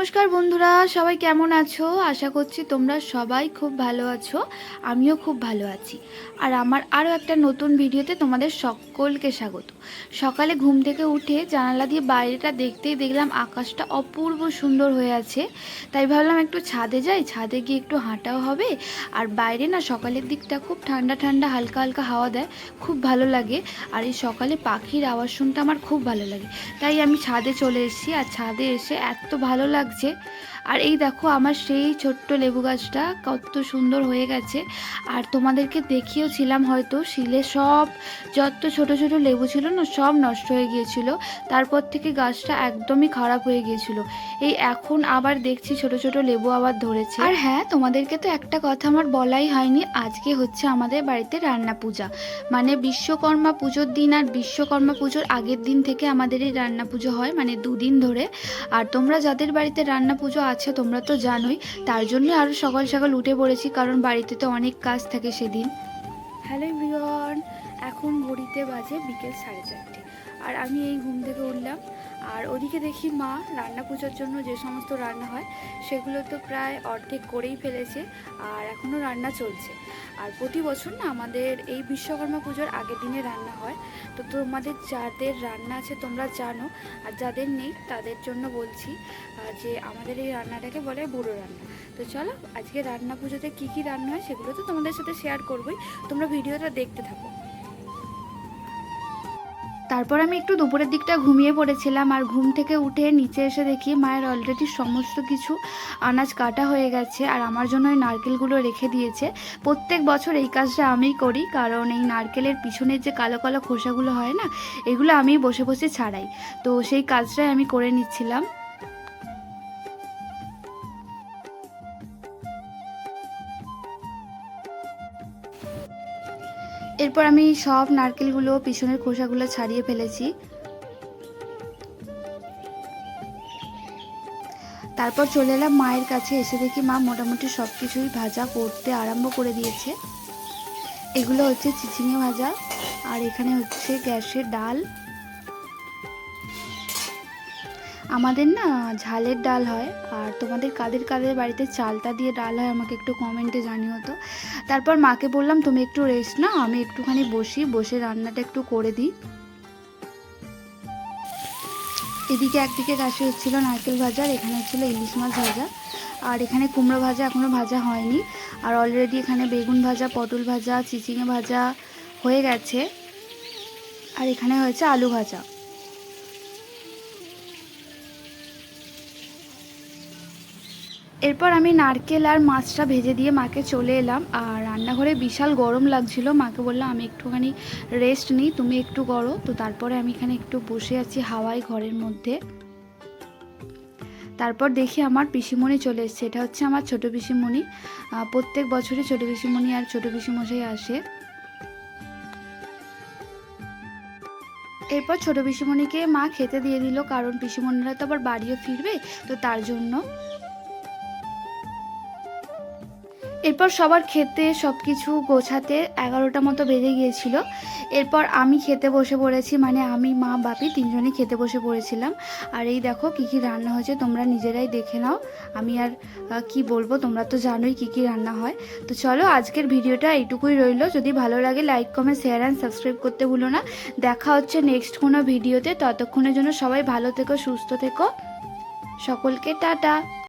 নমস্কার বন্ধুরা, সবাই কেমন আছো? আশা করছি তোমরা সবাই খুব ভালো আছো, আমিও খুব ভালো আছি। আর আমার আরও একটা নতুন ভিডিওতে তোমাদের সকলকে স্বাগত। সকালে ঘুম থেকে উঠে জানালা দিয়ে বাইরেটা দেখতেই দেখলাম আকাশটা অপূর্ব সুন্দর হয়ে আছে। তাই ভাবলাম একটু ছাদে যাই, ছাদে গিয়ে একটু হাঁটাও হবে। আর বাইরে না সকালের দিকটা খুব ঠান্ডা ঠান্ডা, হালকা হালকা হাওয়া দেয়, খুব ভালো লাগে। আর এই সকালে পাখির আওয়াজ শুনতে আমার খুব ভালো লাগে। তাই আমি ছাদে চলে এসেছি। আর ছাদে এসে এত ভালো লাগছে। আর এই দেখো, আমার সেই ছোট্ট লেবু গাছটা কত সুন্দর হয়ে গেছে। আর তোমাদেরকে দেখিয়েওছিলাম হয়তো, শিলে সব যত ছোট ছোট লেবু ছিল না, সব নষ্ট হয়ে গিয়েছিল। তারপর থেকে গাছটা একদমই খারাপ হয়ে গিয়েছিল। এই এখন আবার দেখছি ছোট ছোট লেবু আবার ধরেছে। আর হ্যাঁ তোমাদেরকে তো একটা কথা আমার বলাই হয়নি। আজকে হচ্ছে আমাদের বাড়িতে রান্না পূজা। মানে বিশ্বকর্মা পুজোর দিন আর বিশ্বকর্মা পুজোর আগের দিন থেকে আমাদের এই রান্না পুজো হয় মানে দুদিন ধরে। আর তোমরা যাদের বাড়িতে রান্না পুজো আছে, তোমরা তো জানোই। তার জন্য আরও সকাল সকাল উঠে পড়েছি, কারণ বাড়িতে তো অনেক কাজ থাকে সেদিন। হ্যালো ভিওন এখন ঘড়িতে বাজে বিকেল সাড়ে চারটে। আর আমি এই ঘুম থেকে উঠলাম। আর ওদিকে দেখি মা রান্না পুজোর জন্য যে সমস্ত রান্না হয়, সেগুলো তো প্রায় অর্ধেক করেই ফেলেছে আর এখনও রান্না চলছে। আর প্রতি বছর না আমাদের এই বিশ্বকর্মা পুজোর আগের দিনে রান্না হয়। তো তোমাদের যাদের রান্না আছে তোমরা জানো, আর যাদের নেই তাদের জন্য বলছি যে আমাদের এই রান্নাটাকে বলে বুড়ো রান্না। তো চলো আজকে রান্না পুজোতে কী কী রান্না হয় সেগুলো তো তোমাদের সাথে শেয়ার করবোই। তোমরা ভিডিওটা দেখতে থাকো। তারপর আমি একটু দুপুরের দিকটা ঘুমিয়ে পড়েছিলাম আর ঘুম থেকে উঠে নিচে এসে দেখি মায়ের অলরেডি সমস্ত কিছু আনাজ কাটা হয়ে গেছে আর আমার জন্য ওই নারকেলগুলো রেখে দিয়েছে। প্রত্যেক বছর এই কাজটা আমিই করি কারণ এই নারকেলের পিছনের যে কালো কালো খোসাগুলো হয় না, এগুলো আমি বসে বসে ছাড়াই। তো সেই কাজটাই আমি করে নিচ্ছিলাম। এরপর আমি সব নারকেলগুলো, পিছনের খোসাগুলো ছাড়িয়ে ফেলেছি। তারপর চলে এলাম মায়ের কাছে, এসে দেখি মা মোটামুটি সব কিছুই ভাজা করতে আরম্ভ করে দিয়েছে। এগুলো হচ্ছে চিচিঙে ভাজা, আর এখানে হচ্ছে গ্যাসের ডাল। আমাদের না ঝালের ডাল হয় আর তোমাদের কাদের কাদের বাড়িতে চালটা দিয়ে ডাল হয় আমাকে একটু কমেন্টে জানিও তো। তারপর মাকে বললাম, তুমি একটু রেস্ট নাও, আমি একটুখানি বসি, বসে রান্নাটা একটু করে দিই। এদিকে একদিকে কাশি হচ্ছিল নারকেল ভাজা, আর এখানে হচ্ছিল ইলিশ মাছ ভাজা। আর এখানে কুমড়ো ভাজা এখনও ভাজা হয়নি। আর অলরেডি এখানে বেগুন ভাজা, পটল ভাজা, চিচিঙে ভাজা হয়ে গেছে। আর এখানে হয়েছে আলু ভাজা। এরপর আমি নারকেল আর মাছটা ভেজে দিয়ে মাকে চলে এলাম, আর রান্নাঘরে বিশাল গরম লাগছিল। মাকে বললাম, আমি একটুখানি রেস্ট নিই, তুমি একটু করো। তো তারপরে আমি এখানে একটু বসে আছি হাওয়ায় ঘরের মধ্যে। তারপর দেখি আমার পিসিমণি চলে এসছে। এটা হচ্ছে আমার ছোটো পিসিমণি। প্রত্যেক বছরই ছোটো পিসিমণি আর ছোটো পিসিমশাই আসে। এরপর ছোটো পিসিমণিকে মা খেতে দিয়ে দিল, কারণ পিসিমণিরা তো আবার বাড়িও ফিরবে, তো তার জন্য। এরপর সবার খেতে সব কিছু গোছাতে এগারোটা মতো বেজে গিয়েছিল। এরপর আমি খেতে বসে পড়েছি মানে আমি, মা, বাপি তিনজনই খেতে বসে পড়েছিলাম। আর এই দেখো কী কী রান্না হয়েছে, তোমরা নিজেরাই দেখে নাও। আমি আর কি বলব, তোমরা তো জানোই কী কী রান্না হয়। তো চলো আজকের ভিডিওটা এইটুকুই রইল। যদি ভালো লাগে, like, comment, share and subscribe করতে ভুলো না। দেখা হচ্ছে নেক্সট কোনো ভিডিওতে। ততক্ষণের জন্য সবাই ভালো থেকো, সুস্থ থেকো। সকলকে টাটা।